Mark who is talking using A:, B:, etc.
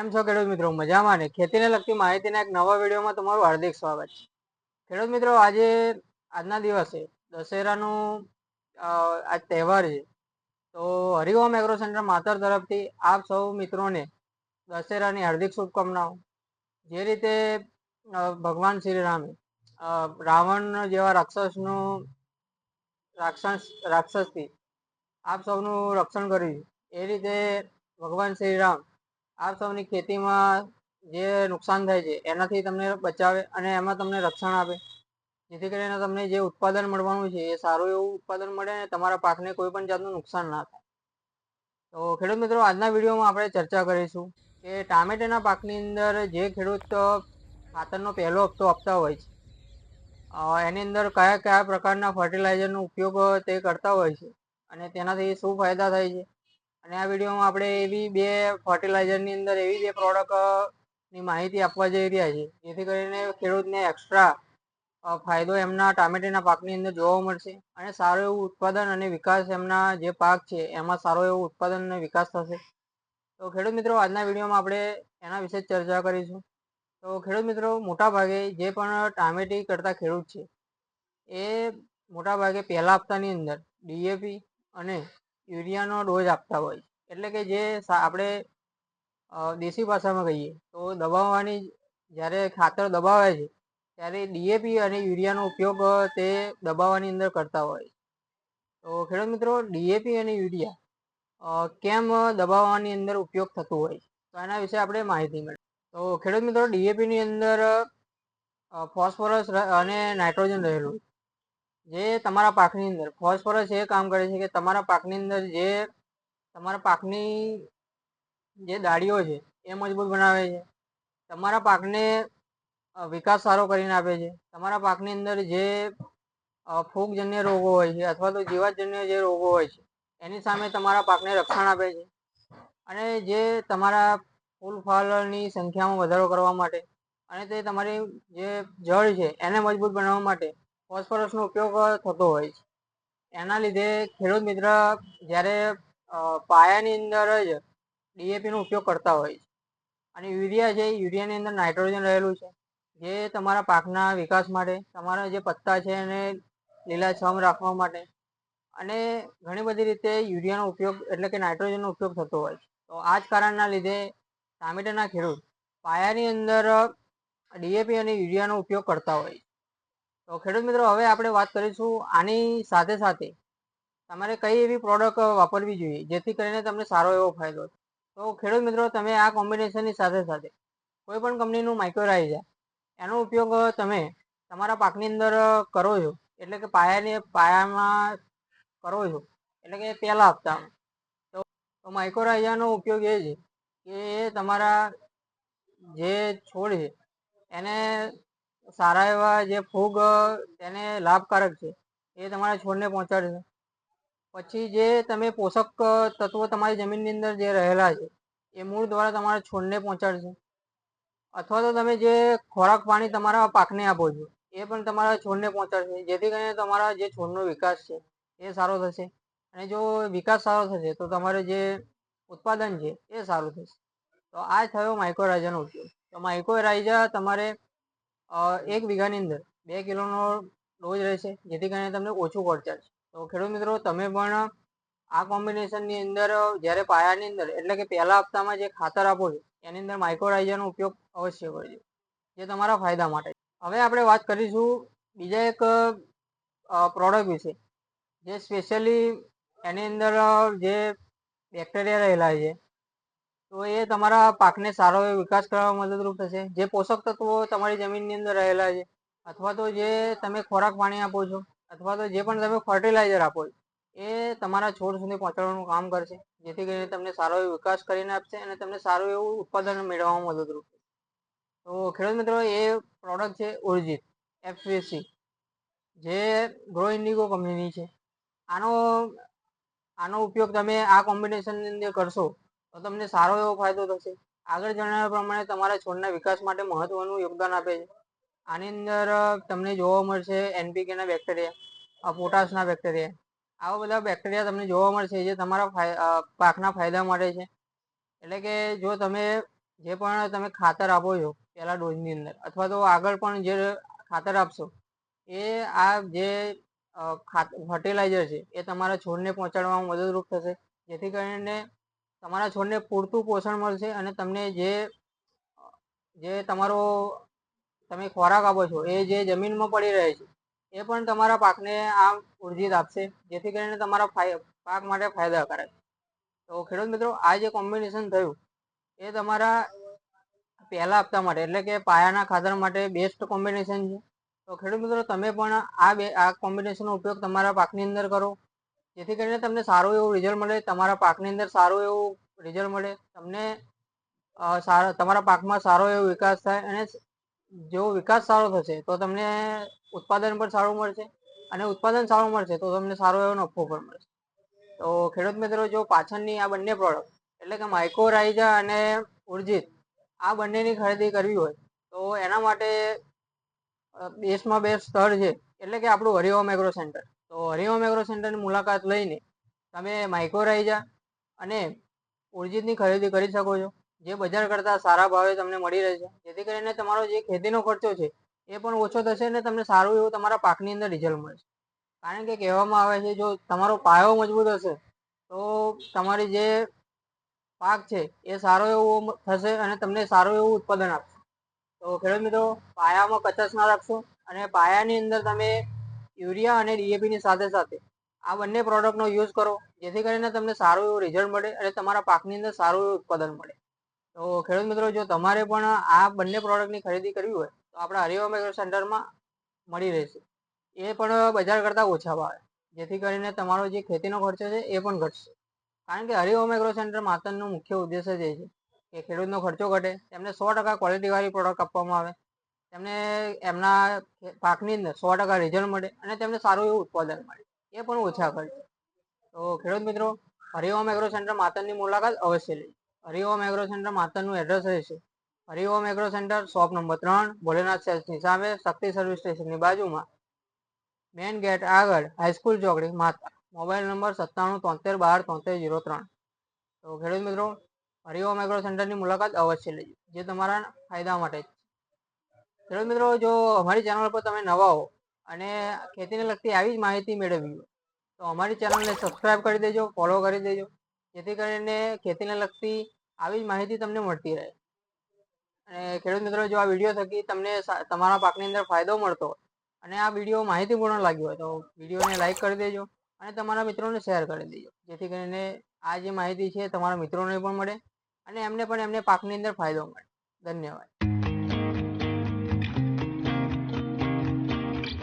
A: કેમ છો ખેડૂત મિત્રો? મજામાં ને? ખેતીને લગતી માહિતીના એક નવા વિડીયોમાં તમારું હાર્દિક સ્વાગત છે. ખેડૂત મિત્રો, આજે, આજના દિવસે દશેરાનું આજ તહેવાર છે. તો હરિઓમ એગ્રો સેન્ટર માતર તરફથી આપ સૌ મિત્રોને દશેરાની હાર્દિક શુભકામનાઓ. જે રીતે ભગવાન શ્રી રામે રાવણ જેવા રાક્ષસનું, રાક્ષસ, રાક્ષસથી આપ સૌનું રક્ષણ કર્યું. એ રીતે ભગવાન શ્રી રામ આપ સૌની ખેતીમાં જે નુકસાન થાય છે, એનાથી તમને બચાવે અને એમાં તમને રક્ષણ આપે. જેથી કરીને તમને જે ઉત્પાદન મળવાનું છે, એ સારું એવું ઉત્પાદન મળે અને તમારા પાકને કોઈ પણ જાતનું નુકસાન ના થાય. તો ખેડૂત મિત્રો, આજના વિડીયોમાં આપણે ચર્ચા કરીશું કે ટામેટાના પાકની અંદર જે ખેડૂત ખાતરનો પહેલો હપ્તો આપતા હોય છે એની અંદર કયા કયા પ્રકારના ફર્ટિલાઇઝરનો ઉપયોગ તે કરતા હોય છે અને તેનાથી શું ફાયદા થાય છે? અને આ વિડીયોમાં આપણે એવી બે ફર્ટિલાઇઝરની અંદર એવી બે પ્રોડક્ટની માહિતી આપવા જઈ રહ્યા છીએ. જેથી કરીને ખેડૂતને એક્સ્ટ્રા ફાયદો એમના ટામેટાના પાકની અંદર જોવા મળશે અને સારું એવું ઉત્પાદન અને વિકાસ એમના જે પાક છે, એમાં સારો એવો ઉત્પાદન અને વિકાસ થશે. તો ખેડૂત મિત્રો, આજના વિડીયોમાં આપણે એના વિશે ચર્ચા કરીશું. તો ખેડૂત મિત્રો મોટા ભાગે જે પણ ટામેટી કરતા ખેડૂત છે, એ મોટા ભાગે પહેલા હપ્તાની અંદર ડીએપી અને યુરિયાનો ડોઝ આપતા હોય. એટલે કે જે આપણે દેશી ભાષામાં કહીએ, તો દબાવવાની જ્યારે ખાતર દબાવે છે, ત્યારે ડીએપી અને યુરિયાનો ઉપયોગ તે દબાવવાની અંદર કરતા હોય. તો ખેડૂત મિત્રો ડીએપી અને યુરિયા કેમ દબાવવાની અંદર ઉપયોગ થતો હોય? તો એના વિશે આપણે માહિતી મેળવી તો ખેડૂત મિત્રો ડીએપીની અંદર ફોસ્ફરસ અને નાઇટ્રોજન રહેલું જે તમારા પાકની અંદર, ફોસ્ફરસ એ કામ કરે છે કે તમારા પાકની અંદર જે, તમારા પાકની જે ડાળીઓ છે, એ મજબૂત બનાવે છે. તમારા પાકને વિકાસ સારો કરીને આપે છે. તમારા પાકની અંદર જે ફૂગજન્ય રોગો હોય છે અથવા તો જીવાતજન્ય જે રોગો હોય છે, એની સામે તમારા પાકને રક્ષણ આપે છે. અને જે તમારા ફૂલ ફળની સંખ્યામાં વધારો કરવા માટે અને તે તમારી જે જળ છે એને મજબૂત બનાવવા માટે ફોસ્ફરસનો ઉપયોગ થતો હોય છે. એના લીધે ખેડૂત મિત્ર જ્યારે પાયાની અંદર જ ડીએપીનો ઉપયોગ કરતા હોય છે. અને યુરિયા છે યુરિયાની અંદર નાઇટ્રોજન રહેલું છે. જે તમારા પાકના વિકાસ માટે, તમારા જે પત્તા છે એને લીલાછમ રાખવા માટે અને ઘણી બધી રીતે યુરિયાનો ઉપયોગ, એટલે કે નાઇટ્રોજનનો ઉપયોગ થતો હોય છે. તો આ જ કારણના લીધે ટામેટાના ખેડૂત પાયાની અંદર ડીએપી અને યુરિયાનો ઉપયોગ કરતા હોય તો ખેડૂત મિત્રો, હવે આપણે વાત કરીશું આની સાથે સાથે તમારે કઈ એવી પ્રોડક્ટ વાપરવી જોઈએ જેથી કરીને તમને સારો એવો ફાયદો તો ખેડૂત મિત્રો, તમે આ કોમ્બિનેશનની સાથે સાથે કોઈ પણ કંપનીનું માઇક્રોરાઇઝર એનો ઉપયોગ તમે તમારા પાકની અંદર કરો છો, એટલે કે પાયાની, પાયામાં કરો છો, એટલે કે પહેલા હપ્તામાં. તો માઇક્રોરાઇઝરનો ઉપયોગ એ છે કે તમારા જે છોડ છે, એને સારા એવા જે ફૂગ તેને લાભકારક છે. એ તમારા છોડને પહોંચાડશે. પછી જે તમે પોષક તત્વો તમારી જમીનની અંદર જે રહેલા છે, એ મૂળ દ્વારા તમારા છોડને પહોંચાડશે. અથવા તો તમે જે ખોરાક પાણી તમારા પાકને આપો છો, એ પણ તમારા છોડને પહોંચાડશે. જેથી કરીને તમારા જે છોડનો વિકાસ છે, એ સારો થશે. અને જો વિકાસ સારો થશે, તો તમારે જે ઉત્પાદન છે, એ સારું થશે. તો આ થયો માઇક્રોરાઇઝાનો ઉપયોગ. તો માઇક્રોરાઇઝા તમારે એક વીઘાની અંદર બે કિલોનો ડોઝ રહેશે, જેથી કરીને તમને ઓછું ખર્ચાશે તો ખેડૂત મિત્રો, તમે પણ આ કોમ્બિનેશનની અંદર, જ્યારે પાયાની અંદર, એટલે કે પહેલા હપ્તામાં જે ખાતર આપો છો, એની અંદર માઇક્રોરાઇઝરનો ઉપયોગ અવશ્ય કરજો, જે તમારા ફાયદા માટે. હવે આપણે વાત કરીશું બીજા એક પ્રોડક્ટ વિશે, જે સ્પેશિયલી એની અંદર જે બેક્ટેરિયા રહેલા છે તો એ તમારા પાકને સારો વિકાસ કરવામાં મદદરૂપ થશે. જે પોષક તત્વો તમારી જમીનની અંદર રહેલા છે, અથવા તો જે તમે ખોરાક પાણી આપો છો, અથવા તો જે પણ તમે ફર્ટિલાઇઝર આપો છો, એ તમારા છોડ સુધી પહોંચાડવાનું કામ કરશે. જેથી કરીને તમને સારો એવો વિકાસ કરીને આપશે અને તમને સારું એવું ઉત્પાદન મેળવવામાં મદદરૂપ તો ખેડૂત મિત્રો, એ પ્રોડક્ટ છે ઉર્જિત એફવીસી જે ગ્રો ઇન્ડિગો કંપનીની છે. આનો આનો ઉપયોગ તમે આ કોમ્બિનેશનની અંદર કરશો તો તમને સારો એવો ફાયદો થશે. આગળ જણાવ્યા પ્રમાણે તમારા છોડના વિકાસ માટે મહત્વનું યોગદાન આપે છે. આની અંદર તમને જોવા મળશે એનપીકેના બેક્ટેરિયા પોટાશના બેક્ટેરિયા આવા બધા બેક્ટેરિયા તમને જોવા મળશે જે તમારા પાકના ફાયદા માટે છે. એટલે કે જો તમે જે પણ તમે ખાતર આપો છો પહેલા ડોઝની અંદર, અથવા તો આગળ પણ જે ખાતર આપશો, એ આ જે ફર્ટિલાઇઝર છે, એ તમારા છોડને પહોંચાડવામાં મદદરૂપ થશે. જેથી કરીને તમારા છોડને પૂરતું પોષણ મળશે અને તમને જે જે તમારો, તમે ખોરાક આપો છો, એ જે જમીનમાં પડી રહે છે, એ પણ તમારા પાકને આમ ઉર્જિત આપશે, જેથી કરીને તમારા પાક માટે ફાયદાકારક. તો ખેડૂત મિત્રો, આ જે કોમ્બિનેશન થયું, એ તમારા પહેલા હપ્તા માટે, એટલે કે પાયાના ખાતર માટે બેસ્ટ કોમ્બિનેશન છે. તો ખેડૂત મિત્રો, તમે પણ આ બે, આ કોમ્બિનેશનનો ઉપયોગ તમારા પાકની અંદર કરો. જેથી કરીને તમને સારું એવું રિઝલ્ટ મળે, તમારા પાકની અંદર સારું એવું રિઝલ્ટ મળે, તમને સારા, તમારા પાકમાં સારો એવો વિકાસ થાય અને જો વિકાસ સારો થશે તો તમને ઉત્પાદન પણ સારું મળશે અને ઉત્પાદન સારું મળશે તો તમને સારો એવો નફો પણ મળશે. તો ખેડૂત મિત્રો, જો પાછળની આ બંને પ્રોડક્ટ એટલે કે માઇક્રોરાઇઝા અને ઉર્જિત, આ બંનેની ખરીદી કરવી હોય, તો એના માટે બેસ્ટમાં બેસ્ટ સ્થળ છે, એટલે કે આપણું હરિઓમ એગ્રો સેન્ટર તો હરિઓમ એગ્રો સેન્ટરની મુલાકાત લઈને તમે માઇક્રોરાઇઝા અને ઉર્જિતની ખરીદી કરી શકો છો. જે બજાર કરતાં સારા ભાવે તમને મળી રહેશે. જેથી કરીને તમારો જે ખેતીનો ખર્ચો છે એ પણ ઓછો થશે અને તમને સારું એવું તમારા પાકની અંદર રિઝલ્ટ મળશે. કારણ કે કહેવામાં આવે છે, જો તમારો પાયો મજબૂત હશે, તો તમારી જે પાક છે એ સારો એવો થશે અને તમને સારું એવું ઉત્પાદન આપશે. તો ખેડૂત મિત્રો, પાયામાં કચાશ ના રાખશો અને પાયાની અંદર તમે યુરિયા અને ડીએપીની સાથે સાથે આ બંને પ્રોડક્ટનો યુઝ કરો, જેથી કરીને તમને સારું એવું રિઝલ્ટ મળે અને તમારા પાકની અંદર સારું એવું ઉત્પાદન મળે. તો ખેડૂત મિત્રો, જો તમારે પણ આ બંને પ્રોડક્ટની ખરીદી કરવી હોય, તો આપણા હરિઓમ એગ્રો સેન્ટરમાં મળી રહેશે. એ પણ બજાર કરતાં ઓછા ભાવે, જેથી કરીને તમારો જે ખેતીનો ખર્ચો છે એ પણ ઘટશે. કારણ કે હરિઓમ એગ્રો સેન્ટર માતરનું મુખ્ય ઉદ્દેશ્ય જ એ છે કે ખેડૂતનો ખર્ચો ઘટે, તેમને સો ટકા ક્વોલિટીવાળી પ્રોડક્ટ આપવામાં આવે તેમને એમના પાકની અંદર સો ટકા રિઝલ્ટ મળે અને તેમને સારું એવું ઉત્પાદન મળે, એ પણ ઓછા ખર્ચે. તો ખેડૂત મિત્રો, હરિઓમ એગ્રો સેન્ટર માતરની મુલાકાત અવશ્ય લે હરિઓમ એગ્રો સેન્ટર માતરનું એડ્રેસ રહેશે Hariom agro centre shop number ત્રણ, ભોલેનાથ સેલ્સની સામે, શક્તિ સર્વિસ સ્ટેશનની બાજુમાં. મેઇન ગેટ આગળ હાઈસ્કૂલ ચોકડી, માતા. મોબાઈલ નંબર સત્તાણું, તોતેર, બાર, તોતેર, જીરો, ત્રણ. તો ખેડૂત મિત્રો, હરિઓમ એગ્રો સેન્ટરની મુલાકાત અવશ્ય લેજો. જે તમારા ફાયદા માટે ખેડૂત મિત્રો, જો અમારી ચેનલ પર તમે નવા હો અને ખેતીને લગતી આવી જ માહિતી મેળવવી તો અમારી ચેનલને સબસ્ક્રાઈબ કરી દેજો ફોલો કરી દેજો, જેથી કરીને ખેતીને લગતી આવી જ માહિતી તમને મળતી રહે. અને ખેડૂત મિત્રો, જો આ વીડિયો થકી તમને તમારા પાકની અંદર ફાયદો મળતો અને આ વીડિયો માહિતીપૂર્ણ લાગ્યો હોય, તો વિડીયોને લાઇક કરી દેજો અને તમારા મિત્રોને શેર કરી દેજો, જેથી કરીને આ જે માહિતી છે, તમારા મિત્રોને પણ મળે અને એમને પણ એમને પાકની અંદર ફાયદો મળે. ધન્યવાદ.